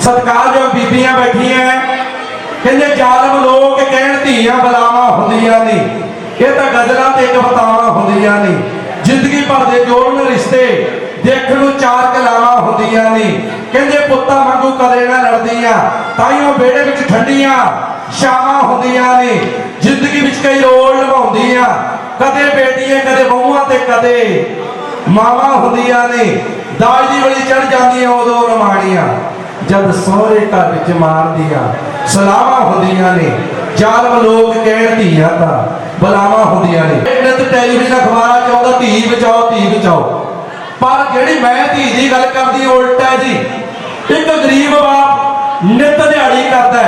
ਸਤਿਕਾਰਯੋਗ ਬੀਬੀਆਂ ਬੈਠੀਆਂ ਕਹਿੰਦੇ ਜ਼ਾਲਮ ਲੋਕ ਕਹਿਣ ਧੀਆਂ ਬਲਾਵਾਂ ਹੁੰਦੀਆਂ ਨੇ। ਇਹ ਤਾਂ ਗਜ਼ਲਾਂ ਤੇ ਕਵਤਾਵਾਂ ਹੁੰਦੀਆਂ ਨੇ। ਜ਼ਿੰਦਗੀ ਭਰ ਦੇ ਜੋੜਨ ਰਿਸ਼ਤੇ ਦੇਖਣ ਨੂੰ ਚਾਰ ਕਲਾਵਾਂ ਹੁੰਦੀਆਂ ਨੇ। ਕਹਿੰਦੇ ਪੁੱਤਾਂ ਵਾਂਗੂ ਕਦੇ ਨਾ ਲੜਦੀਆਂ। ਤਾਈਓ ਬੇੜੇ ਵਿੱਚ ਠੰਡੀਆਂ ਸ਼ਾਮਾਂ ਹੁੰਦੀਆਂ ਨੇ। ਜ਼ਿੰਦਗੀ ਵਿੱਚ ਕਈ ਰੋਲ ਨਿਭਾਉਂਦੀਆਂ। ਕਦੇ ਬੇਟੀਆਂ, ਕਦੇ ਬਹੂਆਂ ਤੇ ਕਦੇ ਮਾਵਾਂ ਹੁੰਦੀਆਂ ਨੇ। ਦਾਜ ਦੀ ਵਲੀ ਚੜ ਜਾਂਦੀਆਂ ਉਦੋਂ ਰਮਾਣੀਆਂ। ਜਦ ਸਹੁਰੇ ਘਰ ਵਿੱਚ ਮਾਰਦੀਆਂ ਸਲਾਮਾਂ ਹੁੰਦੀਆਂ ਨੇ, ਜ਼ਾਲਮ ਲੋਕ ਕਹਿਣ ਧੀਆਂ ਤਾਂ, ਬਲਾਵਾਂ ਹੁੰਦੀਆਂ ਨੇ। ਨਿਤ ਟੈਲੀਵਿਜ਼ਨ ਅਖਬਾਰਾਂ ਚ ਧੀ ਬਚਾਓ ਧੀ ਬਚਾਓ। ਪਰ ਜਿਹੜੀ ਮੈਂ ਧੀ ਦੀ ਗੱਲ ਕਰਦੀ ਉਲਟ ਜੀ। ਇੱਕ ਗਰੀਬ ਬਾਪ ਨਿਤ ਦਿਹਾੜੀ ਕਰਦਾ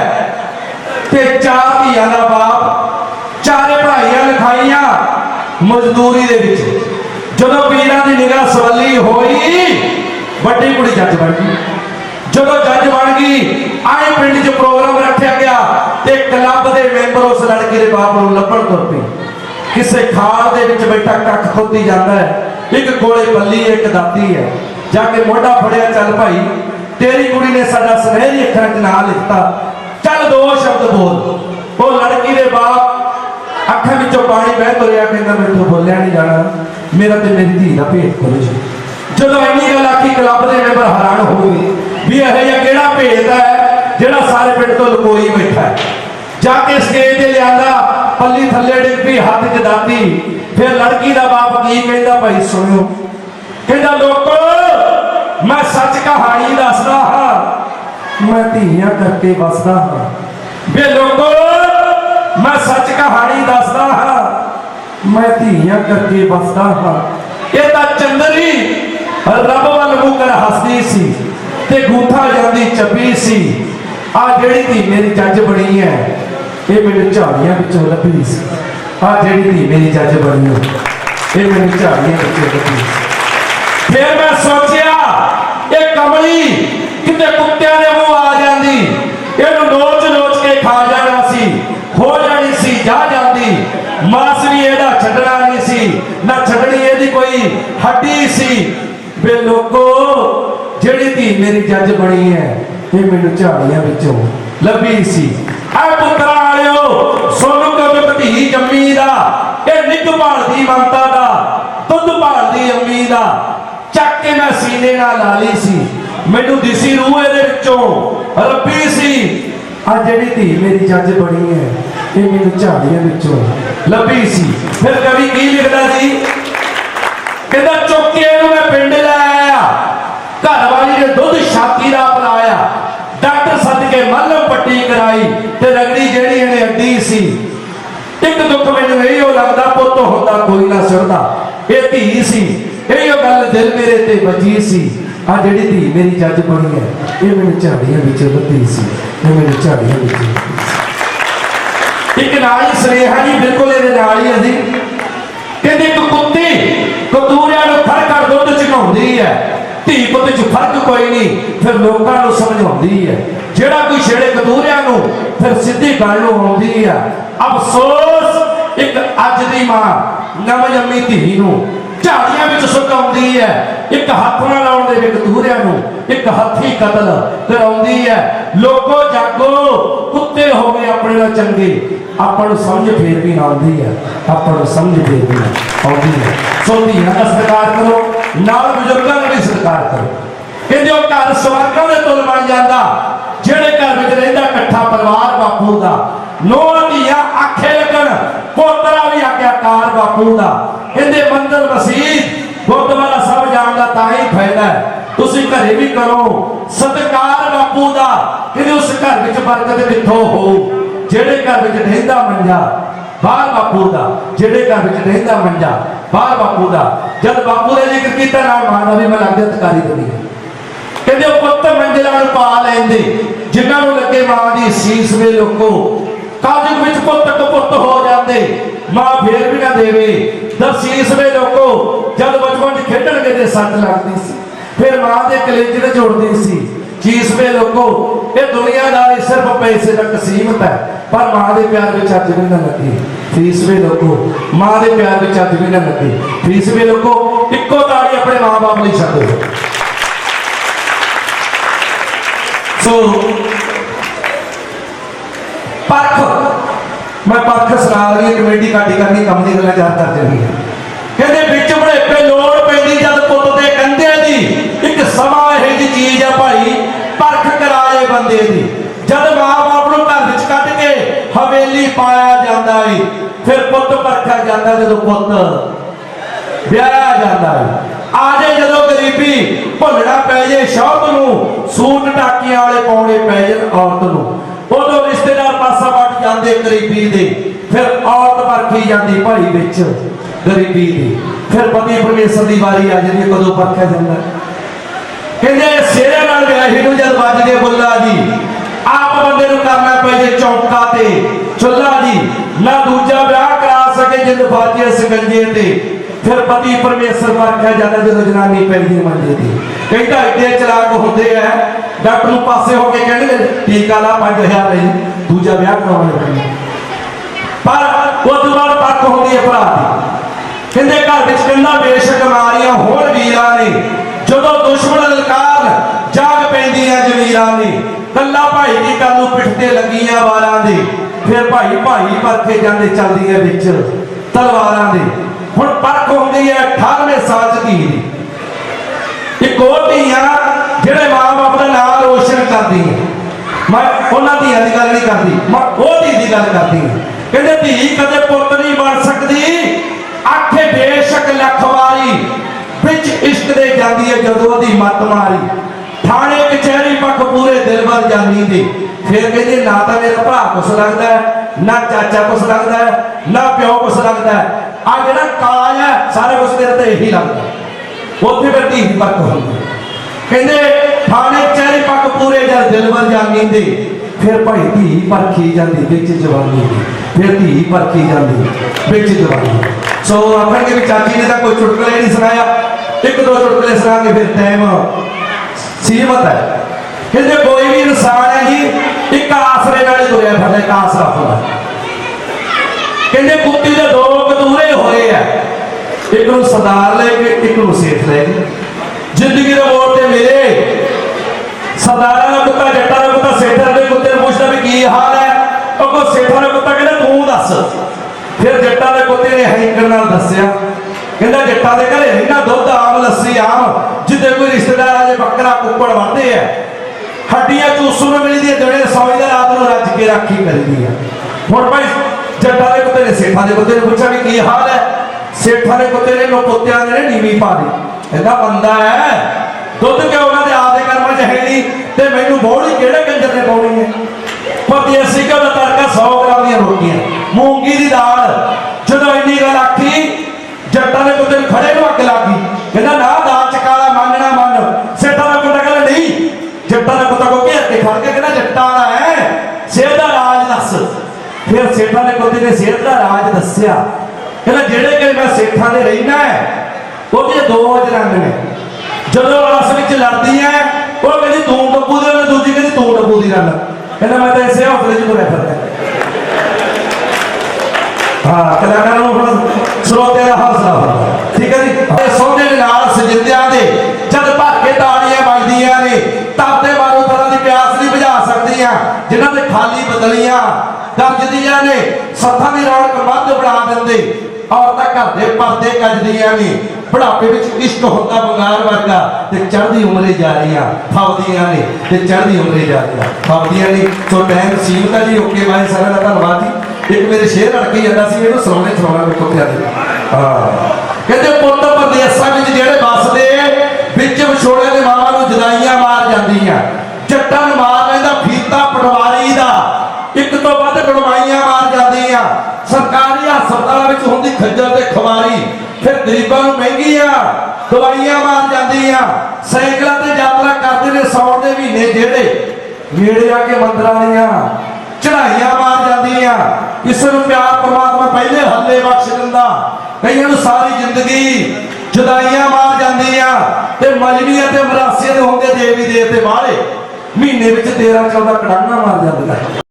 ਤੇ ਚਾਰ ਧੀਆਂ ਦਾ ਬਾਪ ਚਾਰੇ ਭਾਈਆਂ ਲਿਖਾਈਆਂ ਮਜ਼ਦੂਰੀ ਦੇ ਵਿੱਚ। ਜਦੋਂ ਪੀਰਾਂ ਦੀ ਨਿਗਾਹ ਸਵੱਲੀ ਹੋਈ, ਵੱਡੀ ਕੁੜੀ ਜੱਜ ਬਣ ਗਈ। ਜਦੋਂ ਜੱਜ ਬਣ ਗਈ, ਆਏ ਪਿੰਡ 'ਚ ਪ੍ਰੋਗਰਾਮ ਰੱਖਿਆ ਗਿਆ ਤੇ ਕਲੱਬ ਦੇ ਮੈਂਬਰ ਉਸ ਲੜਕੀ ਦੇ ਬਾਪ ਨੂੰ ਲੱਭਣ ਤੁਰ ਪਏ। ਕਿਸੇ ਖਾਲ ਦੇ ਵਿੱਚ ਬੈਠਾ ਕੱਖ ਖੋਦੀ ਜਾਂਦਾ ਹੈ। ਇੱਕ ਕੋਲੇ ਬੱਲੀ ਇੱਕ ਦਾਤੀ ਹੈ। ਜਾ ਕੇ ਮੋਢਾ ਫੜਿਆ, ਚੱਲ ਭਾਈ, ਤੇਰੀ ਕੁੜੀ ਨੇ ਸਾਡਾ ਸੁਨਹਿਰੀ ਅੱਖਰਾਂ 'ਚ ਨਾਂ ਲਿਖਤਾ ਚੱਲ ਦੋ ਸ਼ਬਦ ਬੋਲ। ਉਹ ਲੜਕੀ ਦੇ ਬਾਪ ਅੱਖਾਂ ਵਿੱਚੋਂ ਪਾਣੀ ਵਹਿ ਤੁਰਿਆ, ਕਹਿੰਦਾ ਮੈਨੂੰ ਬੋਲਿਆ ਨਹੀਂ ਜਾਣਾ। ਮੇਰਾ ਤੇ ਮੇਰੀ ਧੀ ਦਾ ਭੇਤ ਕਰੋ ਜੀ। ਜਦੋਂ ਇੰਨੀ ਗੱਲ ਆਖੀ, ਕਲੱਬ ਦੇ ਮੈਂਬਰ ਹੈਰਾਨ ਹੋ ਗਏ। ਵੀ ਇਹ ਜਿਹਾ ਕਿਹੜਾ ਭੇਦ ਹੈ ਜਿਹੜਾ ਸਾਰੇ ਪਿੰਡ ਤੋਂ ਲੁਕੋਈ ਬੈਠਾ ਹੈ? ਜਾ ਕੇ ਸਟੇਜ ਤੇ ਲਿਆਂਦਾ, ਪੱਲੀ ਥੱਲੇ ਡਿੱਗ ਪਈ, ਹੱਥ 'ਚ ਦਾਤੀ। ਫਿਰ ਲੜਕੀ ਦਾ ਬਾਪ ਕੀ ਕਹਿੰਦਾ, ਭਾਈ ਸੁਣਿਓ ਕਹਿੰਦਾ, ਲੋਕੋ, ਮੈਂ ਸੱਚ ਕਹਾਣੀ ਦੱਸਦਾ ਹਾਂ। ਮੈਂ ਧੀਆਂ ਕਰਕੇ ਵਸਦਾ ਹਾਂ। ਵੇ ਲੋਕੋ, ਮੈਂ ਸੱਚ ਕਹਾਣੀ ਦੱਸਦਾ ਹਾਂ। ਮੈਂ ਧੀਆਂ ਕਰਕੇ ਵਸਦਾ ਹਾਂ। ਇਹ ਤਾਂ ਚੰਦਰੀ, ਰੱਬ ਵੱਲ ਮੂੰਹ ਕਰ ਹੱਸਦੀ ਸੀ। ਤੇ ਗੂਠਾ ਜਾਂਦੀ ਚੱਪੀ ਸੀ। ਆ ਜਿਹੜੀ ਧੀ ਮੇਰੀ ਜੱਜ ਬਣੀ ਹੈ, ਇਹ ਮੈਨੂੰ ਝਾੜੀਆਂ ਵਿੱਚੋਂ ਲੱਭੀ ਸੀ। ਆ ਜਿਹੜੀ ਧੀ ਮੇਰੀ ਜੱਜ ਬਣੀ ਹੈ, ਇਹ ਮੈਨੂੰ ਝਾੜੀਆਂ ਵਿੱਚੋਂ ਲੱਭੀ ਸੀ। ਫਿਰ ਮੈਂ ਸੋਚਿਆ, ਇਹ ਕਮਲੀ ਕਿਤੇ ਕੁੱਤਿਆਂ ਦੇ ਮੂੰਹ ਆ ਜਾਂਦੀ। ਇਹਨੂੰ ਨੋਚ ਨੋਚ ਕੇ ਖਾ ਜਾਣਾ ਸੀ। ਹੋ ਜਾਣੀ ਸੀ, ਜਾ ਜਾਂਦੀ। ਮਾਸ ਵੀ ਇਹਦਾ ਛੱਡਣਾ ਨਹੀਂ ਸੀ। ਨਾ ਛੱਡਣੀ ਇਹਦੀ ਕੋਈ ਹੱਡੀ ਸੀ। ਵੇ ਲੋਕੋ ਜਿਹੜੀ ਧੀ ਮੇਰੀ ਜੱਜ ਬਣੀ ਹੈ, ਇਹ ਮੈਨੂੰ ਝਾੜੀਆਂ ਵਿੱਚੋਂ ਲੱਭੀ ਸੀ। ਐ ਪੁੱਤਰਾ ਵਾਲਿਓ ਸੋਨੂੰ ਕੋ ਧੀ ਜੰਮੀ ਦਾ, ਇਹ ਨਿੱਘ ਭਾਲਦੀ ਮਮਤਾ ਦਾ, ਦੁੱਧ ਭਾਲਦੀ ਅੰਮੀ ਦਾ, ਚੱਕ ਕੇ ਮੈਂ ਸੀਨੇ ਨਾਲ ਲਾ ਲਈ ਸੀ। ਮੈਨੂੰ ਦਿਸੀ ਰੂਹ ਇਹਦੇ ਵਿੱਚੋਂ ਰੱਬੀ ਸੀ। ਆ ਜਿਹੜੀ ਧੀ ਮੇਰੀ ਜੱਜ ਬਣੀ ਹੈ, ਇਹ ਮੈਨੂੰ ਝਾੜੀਆਂ ਵਿੱਚੋਂ ਲੱਭੀ ਸੀ। ਫਿਰ ਕਵੀ ਕੀ ਲਿਖਦਾ ਸੀ? ਕਹਿੰਦਾ ਚੁੱਕ ਕੇ ਇਹਨੂੰ ਮੈਂ ਪਿੰਡ ਲੈ ਆਇਆ ਦੁੱਧ ਛਾਤੀ ਦਾ ਪਿਲਾਇਆ। ਡਾਕਟਰ ਸੱਦ ਕੇ ਮੱਲਮ ਪੱਟੀ ਕਰਾਈ ਤੇ ਰਗੜੀ ਜਿਹੜੀ ਇਹਨੇ ਅੱਡੀ ਸੀ। ਇੱਕ ਦੁੱਖ ਮੈਨੂੰ ਇਹੋ ਲੱਗਦਾ, ਪੁੱਤ ਹੁੰਦਾ, ਕੋਈ ਨਾ ਸਿਰਦਾ ਇਹ ਧੀ ਸੀ। ਇਹੋ ਗੱਲ ਦਿਲ ਮੇਰੇ ਤੇ ਵੱਜੀ ਸੀ। ਆ ਜਿਹੜੀ ਧੀ ਮੇਰੀ ਜੱਜ ਬਣੀ ਹੈ, ਇਹ ਮੈਨੂੰ ਝਾੜੀਆਂ ਵਿੱਚ ਲੱਭੀ ਸੀ। ਇਹ ਮੈਨੂੰ ਝਾੜੀਆਂ ਵਿੱਚੋਂ ਇੱਕ ਨਾਲ ਹੀ ਸੁਨੇਹਾ ਜੀ, ਬਿਲਕੁਲ ਇਹਦੇ ਨਾਲ ਹੀ ਅਸੀਂ ਕਹਿੰਦੇ ਇੱਕ ਕੁੱਤੀ ਕਤੂਰਿਆਂ ਨੂੰ ਖੜ ਖੜ ਦੁੱਧ ਚੁਕਾਉਂਦੀ ਹੈ ਧੀ ਪੁੱਤ ਚ ਫ਼ਰਕ ਕੋਈ ਨਹੀਂ। ਫਿਰ ਲੋਕਾਂ ਨੂੰ ਸਮਝਾਉਂਦੀ ਹੈ। ਜਿਹੜਾ ਕੋਈ ਛੇੜੇ ਕਤੂਰਿਆਂ ਨੂੰ ਫਿਰ ਸਿੱਧੀ ਗੱਲ ਨੂੰ ਆਉਂਦੀ ਹੈ। ਅਫਸੋਸ, ਇੱਕ ਅੱਜ ਦੀ ਮਾਂ ਨਵ ਧੀ ਨੂੰ ਝਾੜੀਆਂ ਵਿੱਚ ਸੁਕਾਉਂਦੀ ਹੈ। ਇੱਕ ਹੱਥ ਨਾਲ ਲਾਉਣ ਦੇ ਵਿੱਚ ਕਤੂਰਿਆਂ ਨੂੰ, ਇੱਕ ਹੱਥੀ ਕਤਲ ਕਰਾਉਂਦੀ ਹੈ। ਲੋਕੋ ਜਾਗੋ, ਕੁੱਤੇ ਹੋ ਗਏ ਆਪਣੇ ਨਾਲ ਚੰਗੇ। ਆਪਾਂ ਨੂੰ ਸਮਝ ਫੇਰ ਵੀ ਨਾ ਆਉਂਦੀ ਹੈ। ਆਪਾਂ ਨੂੰ ਸਮਝ ਫੇਰ ਵੀ ਨਾ ਆਉਂਦੀ ਹੈ। ਸੋ ਧੀਆਂ ਦਾ ਸਤਿਕਾਰ ਕਰੋ। ਨਾਲ ਬਜ਼ੁਰਗਾਂ ਦਾ ਵੀ ਸਤਿਕਾਰ ਕਰੋ। ਕਹਿੰਦੇ ਉਹ ਘਰ ਸਵਰਗਾਂ ਦੇ ਤੁਲ ਬਣ ਜਾਂਦਾ। ਜਿਹੜੇ ਘਰ ਵਿੱਚ ਰਹਿੰਦਾ ਇਕੱਠਾ ਪਰਿਵਾਰ ਬਾਪੂ ਦਾ। ਨੋਹ ਧੀਆਂ ਆਖੇ ਲੱਗਣ, ਪੋਤਰਾ ਵੀ ਆਗਿਆਕਾਰ ਬਾਪੂ ਦਾ। ਕਹਿੰਦੇ ਮੰਦਰ ਮਸਜਿਦ ਗੁਰਦੁਆਰਾ ਸਭ ਜਾਣ ਦਾ ਤਾਂ ਹੀ ਫਾਇਦਾ ਤੁਸੀਂ ਘਰੇ ਵੀ ਕਰੋ। ਸਤਿਕਾਰ ਬਾਪੂ ਦਾ। ਕਹਿੰਦੇ ਉਸ ਘਰ ਵਿੱਚ ਬਰਕਤ ਕਿੱਥੋਂ ਹੋਊ? ਜਿਹੜੇ ਘਰ ਵਿੱਚ ਰਹਿੰਦਾ ਮੰਜਾ ਬਾਹਰ ਬਾਪੂ ਦਾ, ਜਿਹੜੇ ਘਰ ਵਿੱਚ ਰਹਿੰਦਾ ਮੰਜਾ ਬਾਹਰ ਬਾਪੂ ਦਾ। ਜਦ ਬਾਪੂ ਦਾ ਜ਼ਿਕਰ ਕੀਤਾ, ਨਾਲ ਮਾਂ ਦਾ ਵੀ ਮੈਂ ਲੱਗਦਾ ਤਕਾਰੀ ਕਰੀ ਕਹਿੰਦੇ, ਉਹ ਪੁੱਤ ਮੰਜਲਾਂ ਨੂੰ ਪਾ ਲੈਂਦੇ। ਜਿਨ੍ਹਾਂ ਨੂੰ ਲੱਗੇ ਮਾਂ ਦੀ ਸੀਸ ਵੇ ਲੋਕੋ ਕਾਜਕ ਵਿੱਚ ਪੁੱਤ ਕਪੁੱਤ ਹੋ ਜਾਂਦੇ। ਮਾਂ ਫੇਰ ਵੀ ਨਾ ਦੇਵੇ। ਦਸੀਸ ਵੇ ਲੋਕੋ ਜਦ ਬਚਪਨ 'ਚ ਖੇਡਣਗੇ ਤੇ ਸੱਟ ਲੱਗਦੀ ਸੀ। ਫਿਰ ਮਾਂ ਦੇ ਕਲੇਜੇ ਤੇ ਜੋੜਦੀ ਸੀ। ਚੀਸ ਵੇ ਲੋਕੋ ਇਹ ਦੁਨੀਆਦਾਰੀ ਸਿਰਫ ਪੈਸੇ ਤੱਕ ਸੀਮਤ ਹੈ, ਪਰ ਮਾਂ ਦੇ ਪਿਆਰ ਵਿੱਚ ਅੱਜ ਵੀ ਨਾ ਲੱਗੇ। ਫੀਸ ਵੇ ਲੋਕੋ ਮਾਂ ਦੇ ਪਿਆਰ ਵਿੱਚ ਅੱਜ ਵੀ ਨਾ ਲੱਗੇ। ਫੀਸ ਵੇ ਲੋਕੋ ਇੱਕੋ ਤਾੜੀ ਆਪਣੇ ਮਾਂ-ਬਾਪ ਲਈ ਛੱਡੋ ਸੋ, ਪਰਖ। ਮੈਂ ਪਰਖ ਸਰਾਲ ਦੀ ਕਮੇਟੀ ਕਾਟੀ ਕਰਨੀ, ਕੰਮ ਦੀ ਗੱਲਾਂ ਯਾਦ ਕਰ ਦਿੰਦੀ ਕਹਿੰਦੇ, ਵਿੱਚ ਬੜੇਪੇ ਲੋੜ ਪੈਂਦੀ ਜਦ ਪੁੱਤ ਦੇ ਕੰਧੇ ਇੱਕ ਸਮਾਂ ਇਹ ਜੀ ਚੀਜ਼ ਆ ਭਾਈ, ਪਰਖ ਕਰਾਏ ਬੰਦੇ ਦੀ। ਜਦ ਮਾਂ-ਬਾਪ ਨੂੰ ਘਰ ਵਿੱਚ ਕੱਢ ਕੇ ਹਵੇਲੀ ਪਾਇਆ ਜਾਂਦਾ ਏ ਫਿਰ ਪੁੱਤ ਪਰਖਿਆ ਜਾਂਦਾ ਜਦੋਂ ਪੁੱਤ ਵਿਆਹਿਆ ਜਾਂਦਾ ਹੈ ਆਜੇ ਜਦੋਂ ਗਰੀਬੀ ਭੁੱਲਣਾ ਪੈ ਜੇ, ਸ਼ੌਕ ਨੂੰ ਸੂਟ ਟਾਕੀਆਂ ਵਾਲੇ ਪਾਉਣੇ ਪੈ ਜਾਣ ਔਰਤ ਨੂੰ, ਉਦੋਂ ਰਿਸ਼ਤੇਦਾਰ ਪਾਸਾ ਵੱਟ ਜਾਂਦੇ ਗਰੀਬੀ ਦੇ, ਫਿਰ ਔਰਤ ਪਰਖੀ ਜਾਂਦੀ ਭਾਈ ਵਿੱਚ। ਗਰੀਬੀ ਦੀ। ਫਿਰ ਪਤੀ ਪਰਮੇਸ਼ਰ ਦੀ ਵਾਰੀ ਆ ਜਾਂਦੀ, ਕਦੋਂ ਪਰਖਿਆ ਜਾਂਦਾ? ਕਹਿੰਦੇ ਸਿਰੇ ਨਾਲ ਵਿਆਹੀ ਨੂੰ ਜਦ ਵੱਜਦੇ ਬੁੱਲਾ ਜੀ ਆਪ ਬੰਦੇ ਨੂੰ ਕਰਨਾ ਪੈ ਜੇ ਚੌਂਕਾ ਤੇ ਚੁੱਲਾ ਜੀ ਨਾ ਦੂਜਾ ਵਿਆਹ ਕਰਾ ਸਕੇ ਜਿੰਦ ਬਾਜੇ ਸਕੰਜੇ ਤੇ। ਫਿਰ ਪਤੀ ਪਰਮੇਸ਼ਰ ਪਰਖਿਆ ਜਾਂਦਾ ਜਦੋਂ ਜਨਾਨੀ ਪੈਂਦੀ ਹੈ ਮੰਜੇ ਦੀ ਕਈ ਤਾਂ ਇੱਡੇ ਚਲਾਕ ਹੁੰਦੇ ਆ, ਡਾਕਟਰ ਨੂੰ ਪਾਸੇ ਹੋ ਕੇ ਕਹਿੰਦੇ ਟੀਕਾ ਲਾ 5000 ਲਈ ਦੂਜਾ ਵਿਆਹ ਕਰਾਉਣਾ ਪੈਂਦਾ ਪਰ ਉਹ ਤੋਂ ਪੱਕ ਹੁੰਦੀ ਹੈ ਭਰਾ ਦੀ। ਕਹਿੰਦੇ ਘਰ ਵਿੱਚ ਕਿੰਨਾ ਬੇਸ਼ੱਕ ਮਾਰੀਆਂ ਹੋਰ ਵੀਰਾਂ ਨੇ। ਜਦੋਂ ਦੁਸ਼ਮਣ ਲਲਕਾਰ ਜਾਗ ਪੈਂਦੀਆਂ ਜਮੀਰਾਂ ਨੇ ਕੱਲਾ ਭਾਈ ਦੀ ਗੱਲ ਨੂੰ ਪਿੱਠ ਲੱਗੀਆਂ ਵਾਰਾਂ ਦੇ। ਫਿਰ ਭਾਈ ਭਾਈ ਪਰਖੇ ਜਾਂਦੇ ਚੱਲਦੀਆਂ ਵਿੱਚ ਤਲਵਾਰਾਂ ਦੇ। ਹੁਣ ਪਰਖ ਹੁੰਦੀ ਹੈ 18ਵੇਂ ਸਾਲ ਚ ਧੀ ਦੀ। ਇੱਕ ਉਹ ਧੀਆਂ ਜਿਹੜੇ ਮਾਂ-ਬਾਪ ਦਾ ਨਾਮ ਰੋਸ਼ਨ ਕਰਦੀਆਂ ਮੈਂ ਉਹਨਾਂ ਧੀਆਂ ਦੀ ਗੱਲ ਨਹੀਂ ਕਰਦੀ, ਮੈਂ ਉਹ ਧੀ ਦੀ ਗੱਲ ਕਰਦੀ ਕਹਿੰਦੇ ਧੀ ਕਦੇ ਪੁੱਤ ਨਹੀਂ ਬਣ ਸਕਦੀ। ਆਖੇ ਬੇਸ਼ੱਕ ਲੱਖ ਵਾਰੀ ਵਿੱਚ ਇਸ਼ਕ ਦੇ ਜਾਂਦੀ ਹੈ ਜਦੋਂ ਉਹਦੀ ਮੱਤ ਮਾਰੀ। ਥਾਣੇ ਕਚਹਿਰੀ ਪੱਖ ਪੂਰੇ ਦਿਲ ਵੱਲ ਜਾਂਦੀ ਦੇ ਫਿਰ ਕਹਿੰਦੇ, ਨਾ ਤਾਂ ਮੇਰਾ ਭਰਾ ਕੁਛ ਲੱਗਦਾ ਨਾ ਚਾਚਾ ਕੁਛ ਲੱਗਦਾ ਨਾ ਪਿਓ ਕੁਛ ਲੱਗਦਾ ਆ ਜਿਹੜਾ ਕਾਲ ਹੈ, ਸਾਰੇ ਕੁਛ ਤੇਰੇ ਤੇ ਇਹੀ ਲੱਗਦਾ ਹੈ। ਉੱਥੇ ਵੱਡੀ ਪੱਕ ਹੁੰਦੀ ਕਹਿੰਦੇ, ਥਾਣੇ ਚਹਿਰੇ ਪੱਖ ਪੂਰੇ ਦਿਲ ਵੱਲ ਜਾਂਦੀ ਦੇ ਫਿਰ ਭਾਈ ਧੀ ਪਰਖੀ ਜਾਂਦੀ, ਵਿੱਚ ਜਵਾਨੀ। ਫਿਰ ਧੀ ਪਰਖੀ ਜਾਂਦੀ, ਵਿੱਚ ਜਵਾਨੀ। ਸੋ ਆਖਣਗੇ ਵੀ ਚਾਚੀ ਨੇ ਤਾਂ ਕੋਈ ਚੁਟਕਲੇ ਨਹੀਂ ਸੁਣਾਇਆ। ਇੱਕ ਦੋ ਚੁਟਕਲੇ ਸੁਣਾ ਕੇ ਫਿਰ ਟਾਈਮ ਸੀਮਤ ਹੈ। ਕਹਿੰਦੇ ਕੋਈ ਵੀ ਇਨਸਾਨ ਹੈ ਜੀ, ਇੱਕ ਆਸਰੇ ਨਾਲ ਤੁਰਿਆ ਫਿਰਦਾ, ਇੱਕ ਆਸਰਾ ਹੁੰਦਾ। ਕਹਿੰਦੇ ਕੁੱਤੀ ਦੇ ਦੋ ਕਤੂਰੇ ਹੋਏ ਆ। ਇੱਕ ਨੂੰ ਸਰਦਾਰ ਲੈ ਕੇ, ਇੱਕ ਨੂੰ ਸੇਠ ਲੈ ਕੇ। ਜ਼ਿੰਦਗੀ ਦੇ ਮੋੜ ਤੇ ਮੇਰੇ ਸਰਦਾਰਾਂ ਦਾ ਕੁੱਤਾ ਜੱਟਾਂ ਸੇਠਾਂ ਦੇ ਕੁੱਤੇ ਪੁੱਛਦਾ ਵੀ ਕੀ ਹਾਲ ਹੈ? ਉਹ ਕੋ ਸੇਠਾਂ ਦਾ ਕਹਿੰਦਾ, ਤੂੰ ਦੱਸ। ਫਿਰ ਜੱਟਾਂ ਦੇ ਕੁੱਤੇ ਨੇ ਹੈਂਕਰ ਨਾਲ ਦੱਸਿਆ। ਕਹਿੰਦਾ, ਜੱਟਾਂ ਦੇ ਘਰੇ ਰਹਿਣਾ ਦੁੱਧ, ਆਮ, ਲੱਸੀ, ਆਮ ਜਿੱਦੇ ਕੋਈ ਰਿਸ਼ਤੇਦਾਰ ਆ ਜੇ ਬੱਕਰਾ, ਕੁੱਕੜ ਵੜਦੇ ਆ, ਹੱਡੀਆਂ ਚੂਸੂ ਨੂੰ ਮਿਲਦੀ ਜਿਹੜੇ ਸੌਈ ਰਾਤ ਨੂੰ ਰੱਜ ਕੇ ਰਾਖੀ ਕਰੀਦੀ ਆ। ਹੁਣ ਭਾਈ ਜੱਟਾਂ ਦੇ ਕੁੱਤੇ ਨੇ ਸੇਠਾਂ ਦੇ ਕੁੱਤੇ ਨੇ ਪੁੱਛਿਆ ਵੀ ਕੀ ਹਾਲ ਹੈ? ਸੇਠਾਂ ਦੇ ਕੁੱਤੇ ਨੇ ਲੋ ਕੁੱਤਿਆਂ ਨੇ ਨੀਵੀਂ ਪਾ ਦੀ ਇਹਦਾ ਬੰਦਾ ਹੈ। ਦੁੱਧ ਕਿ ਉਹਨਾਂ ਦੇ? ਹੈ ਨਹੀਂ ਤੇ ਮੈਨੂੰ ਬੋੜੀ ਕਿਹੜੇ ਕੰਜਰ ਨੇ ਪਾਉਣੀ ਹੈ? ਪਰ ਦੇਸੀ ਘਿਓ ਦਾ ਤੜਕਾ 100 ਗ੍ਰਾਮ ਦੀਆਂ ਰੋਟੀਆਂ। ਮੂੰਗੀ ਦੀ ਦਾਲ। ਜਦੋਂ ਇੰਨੀ ਗੱਲ ਆਖੀ, ਜੱਟਾਂ ਦੇ ਕੁੱਤੇ ਖੜੇ ਨੂੰ ਅੱਗ ਲੱਗੀ ਕਹਿੰਦਾ, ਨਾ, ਦਾਲ ਚ ਕਾਲਾ ਮੰਨਣਾ ਮੰਨ। ਸੇਠਾਂ ਦਾ ਕੁੱਤਾ ਕਹਿੰਦਾ, ਨਹੀਂ। ਜੱਟਾਂ ਦਾ ਕੁੱਤਾ ਕੋ ਘੇਰ ਕੇ ਖੜ ਕੇ ਕਹਿੰਦਾ, ਜੱਟਾਂ ਦਾ ਹੈ, ਸਿਹਤ ਦਾ ਰਾਜ ਦੱਸ। ਫਿਰ ਸੇਠਾਂ ਦੇ ਕੁੱਤੇ ਨੇ ਸਿਹਤ ਦਾ ਰਾਜ ਦੱਸਿਆ। ਕਹਿੰਦਾ, ਜਿਹੜੇ ਕਿ ਮੈਂ ਸੇਠਾਂ ਦੇ ਰਹਿਣਾ ਹੈ ਉਹਦੇ ਦੋ ਅਜਰੰਗ ਨੇ। ਜਦੋਂ ਆਪਸ ਵਿੱਚ ਲੜਦੀਆਂ ਉਹ ਕਹਿੰਦੀ ਤੂੰ ਟੱਪੂ ਦੀ ਨਾਲ ਦੂਜੀ ਕਹਿੰਦੀ ਤੂੰ ਟੱਪੂ ਦੀ ਨਾਲ ਕਹਿੰਦਾ ਮੈਂ ਤਾਂ ਇਸੇ ਹੌਸਲੇ 'ਚ ਤੁਰਿਆ ਫਿਰਦਾ। ਹਾਂ, ਕਲਾਕਾਰਾਂ ਨੂੰ ਹੁਣ ਸਰੋਤਿਆਂ ਦਾ ਹੌਸਲਾ ਹੁੰਦਾ। ਠੀਕ ਹੈ ਜੀ? ਤੇ ਸੋਨੇ ਦੇ ਨਾਲ ਸਜਿੰਦਿਆਂ ਦੇ, ਜਦ ਭਾਕੇ ਤਾੜੀਆਂ ਵੱਜਦੀਆਂ ਨੇ ਤਾਤੇ ਮਾਰੂ ਤਰ੍ਹਾਂ ਦੀ ਪਿਆਸ ਨਹੀਂ ਬੁਝਾ ਸਕਦੀਆਂ, ਜਿਨ੍ਹਾਂ ਦੇ ਖਾਲੀ ਬਦਲੀਆਂ ਗਰਜਦੀਆਂ ਨੇ, ਸੱਥਾਂ ਦੀ ਰੌਣਕ ਵੱਧ ਬਣਾ ਦਿੰਦੇ। ਔਰਤਾਂ ਘਰ ਦੇ ਪਰਦੇ ਕੱਜਦੀਆਂ ਨੇ ਬੁਢਾਪੇ ਵਿੱਚ ਇਸ਼ਕ ਹੁੰਦਾ ਬੰਗਾਰ ਵਰਗਾ। ਤੇ ਚੜ੍ਹਦੀ ਉਮਰੇ ਜਾ ਰਹੀਆਂ ਫਵਦੀਆਂ ਨੇ। ਤੇ ਚੜ੍ਹਦੀ ਉਮਰੇ ਜਾ ਰਹੀਆਂ ਫਵਦੀਆਂ ਨੇ। ਸੋ ਟਾਈਮ ਸੀਮਤ ਹੈ ਜੀ ਓਕੇ ਬਾਈ ਸਾਰਿਆਂ ਦਾ ਧੰਨਵਾਦ ਜੀ। ਇੱਕ ਮੇਰੇ ਸ਼ੇਰ ਅੜਕੀ ਜਾਂਦਾ ਸੀ, ਇਹਨੂੰ ਸੁਣਾਉਣੇ ਸੁਣਾਉਣਾ ਮੇਰੇ ਕੋਲ ਪਿਆਰੇ ਹਾਂ। ਕਹਿੰਦੇ ਪੁੱਤ ਪਰਦੇਸਾਂ ਵਿੱਚ ਜਿਹੜੇ ਵੱਸਦੇ, ਵਿੱਚ ਵਿਛੋੜਿਆਂ ਦੇ ਮਾਵਾਂ ਨੂੰ ਜਦਾਈਆਂ ਮਾਰ ਜਾਂਦੀਆਂ ਜੱਟਾਂ ਨੂੰ ਮਾਰ ਲੈਂਦਾ ਫੀਤਾ ਪਟਵਾਰੀ ਦਾ ਇੱਕ ਤੋਂ ਵੱਧ ਕੜਵਾਈਆਂ ਮਾਰ ਜਾਂਦੀਆਂ ਸਰਕਾਰੀ ਹਸਪਤਾਲਾਂ ਵਿੱਚ ਹੁੰਦੀ ਖੱਜਲ ਤੇ ਖਵਾਰੀ ਫਿਰ ਗਰੀਬਾਂ ਨੂੰ ਮਹਿੰਗੀ ਆ ਦਵਾਈਆਂ ਮਾਰ ਜਾਂਦੀਆਂ। ਸਾਈਕਲਾਂ ਤੇ ਯਾਤਰਾ ਕਰਦੇ ਨੇ ਸੌਣ ਦੇ ਮਹੀਨੇ ਜਿਹੜੇ। ਨੇੜੇ ਆ ਕੇ ਮੰਦਰਾਂ ਦੀਆਂ ਚੜਾਈਆਂ ਮਾਰ ਜਾਂਦੀਆਂ। ਕਿਸੇ ਨੂੰ ਪਿਆਰ ਪਰਮਾਤਮਾ ਪਹਿਲੇ ਹੱਲੇ ਬਖਸ਼ ਦਿੰਦਾ। ਕਈਆਂ ਨੂੰ ਸਾਰੀ ਜ਼ਿੰਦਗੀ ਜੁਦਾਈਆਂ ਮਾਰ ਜਾਂਦੀਆਂ। ਤੇ ਮਜਬੀਆਂ ਤੇ ਮਰਾਸੀਆਂ ਦੇ ਹੁੰਦੇ ਦੇਵੀ ਦੇਵਤੇ ਬਾਹਲੇ ਮਹੀਨੇ ਵਿੱਚ 13 14 ਕੜਾਂਗਾ ਮਾਰ ਜਾਂਦੀਆਂ